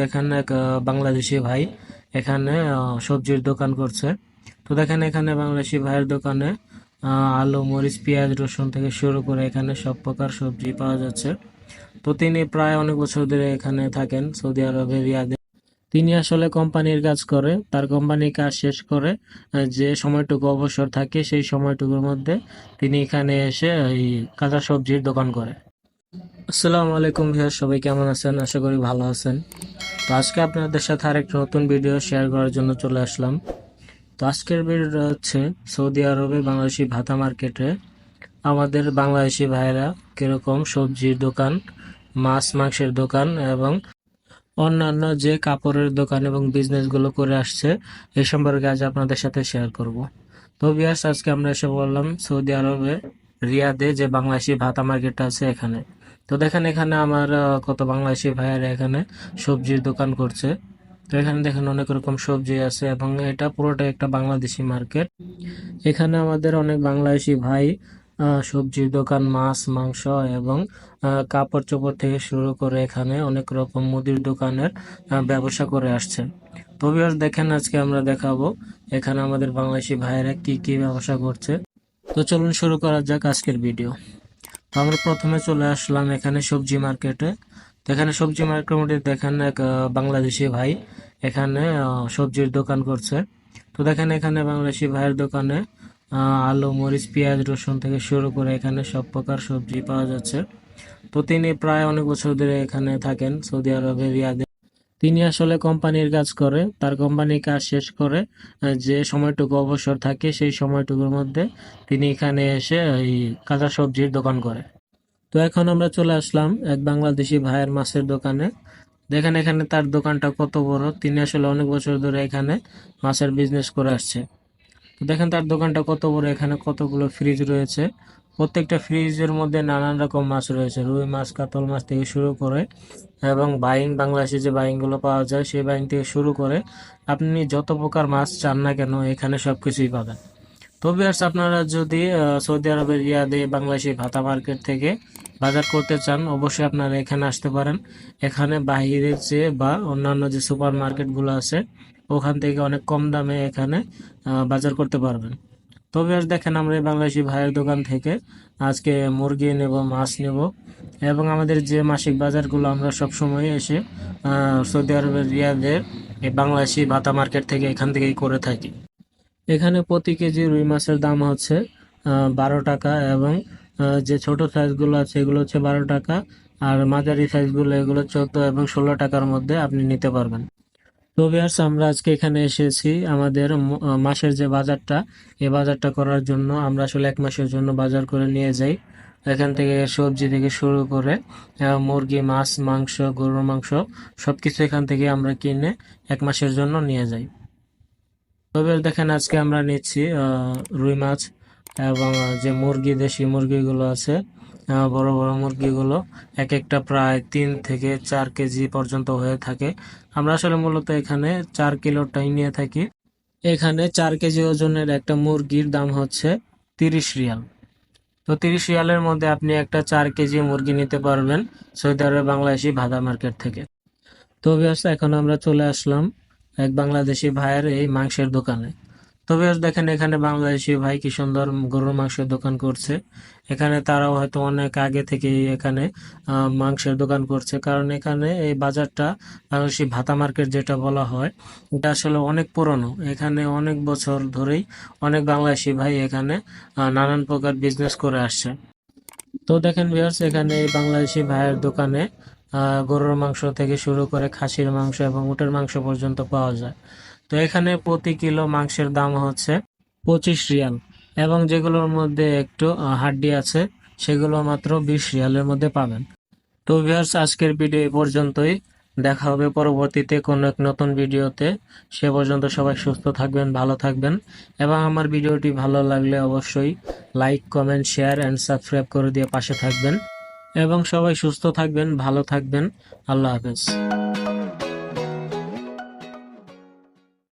দেখেন এক বাংলাদেশি ভাই এখানে সবজির দোকান করছে। তো দেখেন এখানে বাংলাদেশি ভাইয়ের দোকানে আলু, মরিচ, পেঁয়াজ, রসুন থেকে শুরু করে এখানে সব প্রকার সবজি পাওয়া যাচ্ছে। তো তিনি প্রায় অনেক বছর ধরে এখানে থাকেন সৌদি আরবে, রিয়াদে। তিনি আসলে কোম্পানির কাজ করে, তার কোম্পানির কাজ শেষ করে যে সময়টুকু অবসর থাকে সেই সময়টুকুর মধ্যে তিনি এখানে এসে এই কাঁচা সবজির দোকান করে। আসসালামু আলাইকুম ভিউয়ার সবাই কেমন আছেন? আশা করি ভালো আছেন। তো আজকে আপনাদের সাথে আরেকটা নতুন ভিডিও শেয়ার করার জন্য চলে আসলাম। তো আজকের ভিডিওটা হচ্ছে সৌদি আরবে বাংলাদেশি ভাতা মার্কেটে আমাদের বাংলাদেশি ভাইয়েরা কীরকম সবজির দোকান, মাছ, মাংসের দোকান এবং অন্যান্য যে কাপড়ের দোকান এবং বিজনেসগুলো করে আসছে এই সম্পর্কে আজ আপনাদের সাথে শেয়ার করব। তো বিয়াস আজকে আমরা এসে বললাম সৌদি আরবে, রিয়াদে যে বাংলাদেশি ভাতা মার্কেটটা আছে এখানে। তো দেখেন এখানে আমার কত বাংলাদেশি ভাইয়েরা এখানে সবজির দোকান করছে। তো এখানে দেখেন অনেক রকম সবজি আছে এবং এটা পুরোটা একটা বাংলাদেশি মার্কেট। এখানে আমাদের অনেক বাংলাদেশি ভাই সবজির দোকান, মাছ, মাংস এবং কাপড় চোপড় থেকে শুরু করে এখানে অনেক রকম মুদির দোকানের ব্যবসা করে আসছে। তো ভিউয়ার্স দেখেন আজকে আমরা দেখাবো এখানে আমাদের বাংলাদেশি ভাইয়েরা কি কি ব্যবসা করছে। তো চলুন শুরু করা যাক আজকের ভিডিও আমরা প্রথমে চলে আসলাম এখানে সবজি মার্কেটে। এখানে সবজি মার্কেট দেখেন এক বাংলাদেশি ভাই এখানে সবজির দোকান করছে। তো দেখেন এখানে বাংলাদেশি ভাইয়ের দোকানে আলু, মরিচ, পেঁয়াজ, রসুন থেকে শুরু করে এখানে সব প্রকার সবজি পাওয়া যাচ্ছে। তো তিনি প্রায় অনেক বছর ধরে এখানে থাকেন সৌদি আরবের রিয়াদে তিনি আসলে কোম্পানির কাজ করে, তার কোম্পানি কাজ শেষ করে যে সময়টুকু অবসর থাকে সেই সময়টুকুর মধ্যে তিনি এখানে এসে এই কাঁচা সবজির দোকান করে। তো এখন আমরা চলে আসলাম এক বাংলাদেশি ভাইয়ের মাছের দোকানে। দেখেন এখানে তার দোকানটা কত বড়, তিনি আসলে অনেক বছর ধরে এখানে মাছের বিজনেস করে আসছে। দেখেন তার দোকানটা কত বড়, এখানে কতগুলো ফ্রিজ রয়েছে। প্রত্যেকটা ফ্রিজের মধ্যে নানান রকম মাছ রয়েছে, রুই মাছ, কাতল মাছ থেকে শুরু করে, এবং বাইং বাংলাদেশে যে বাইংগুলো পাওয়া যায়, সেই বাইং থেকে শুরু করে আপনি যত প্রকার মাছ চান না কেন, এখানে সব কিছুই পাবেন। তো ভিউয়ার্স আপনারা যদি সৌদি আরবের রিয়াদে বাংলাদেশি ভাতা মার্কেট থেকে বাজার করতে চান, অবশ্যই আপনারা এখানে আসতে পারেন। এখানে বাহিরের চেয়ে বা অন্যান্য যে সুপার মার্কেটগুলো আছে ওখান থেকে অনেক কম দামে এখানে বাজার করতে পারবেন। তবে ভিউয়ার্স দেখেন আমরা এই বাংলাদেশি ভাইয়ের দোকান থেকে আজকে মুরগি নেব, মাছ নেব এবং আমাদের যে মাসিক বাজারগুলো আমরা সব সময় এসে সৌদি আরবের রিয়াদের এই বাংলাদেশি ভাতা মার্কেট থেকে এখান থেকেই করে থাকি। এখানে প্রতি কেজি রুই মাছের দাম হচ্ছে বারো টাকা এবং যে ছোট সাইজগুলো আছে এগুলো হচ্ছে বারো টাকা আর মাঝারি সাইজগুলো এগুলো চোদ্দ এবং ষোলো টাকার মধ্যে আপনি নিতে পারবেন। তো আমরা আজকে এখানে এসেছি আমাদের মাসের যে বাজারটা, এই বাজারটা করার জন্য আমরা আসলে এক মাসের জন্য বাজার করে নিয়ে যাই। এখান থেকে সবজি থেকে শুরু করে মুরগি, মাছ, মাংস, গরুর মাংস, সবকিছু এখান থেকে আমরা কিনে এক মাসের জন্য নিয়ে যাই। তবে দেখেন আজকে আমরা নিচ্ছি রুই মাছ এবং যে মুরগি, দেশি মুরগিগুলো আছে বড় বড় মুরগিগুলো এক একটা প্রায় তিন থেকে চার কেজি পর্যন্ত হয়ে থাকে। আমরা আসলে মূলত এখানে চার কিলোটাই নিয়ে থাকি। এখানে চার কেজি ওজনের একটা মুরগির দাম হচ্ছে তিরিশ রিয়াল। তো তিরিশ রিয়ালের মধ্যে আপনি একটা চার কেজি মুরগি নিতে পারবেন সৌদি আরব বাংলাদেশি ভাদা মার্কেট থেকে। তো এখন আমরা চলে আসলাম এক বাংলাদেশি ভাইয়ের এই মাংসের দোকানে। তো বেশ দেখেন এখানে বাংলাদেশি ভাই কি সুন্দর গরুর মাংসের দোকান করছে। এখানে তারাও হয়তো অনেক আগে থেকে এখানে মাংসের দোকান করছে। কারণ এখানে এই বাজারটা বাংলাদেশি ভাতা মার্কেট যেটা বলা হয়, এটা আসলে অনেক পুরনো। এখানে অনেক বছর ধরেই অনেক বাংলাদেশি ভাই এখানে নানান প্রকার বিজনেস করে আসছে। তো দেখেন ভিউয়ার্স এখানে বাংলাদেশি ভাইয়ের দোকানে গরুর মাংস থেকে শুরু করে খাসির মাংস এবং উটের মাংস পর্যন্ত পাওয়া যায়। তো এখানে প্রতি কিলো মাংসের দাম হচ্ছে পঁচিশ রিয়াল। এবং যেগুলোর মধ্যে একটু হাড্ডি আছে, সেগুলো মাত্র বিশ রিয়ালের মধ্যে পাবেন। তো ভিউয়ার্স আজকের ভিডিও এ পর্যন্তই। দেখা হবে পরবর্তীতে কোনো এক নতুন ভিডিওতে সে পর্যন্ত সবাই সুস্থ থাকবেন, ভালো থাকবেন। এবং আমার ভিডিওটি ভালো লাগলে অবশ্যই like comment share and subscribe করে দিয়ে পাশে থাকবেন। এবং সবাই সুস্থ থাকবেন, ভালো থাকবেন। আল্লাহ হাফেজ।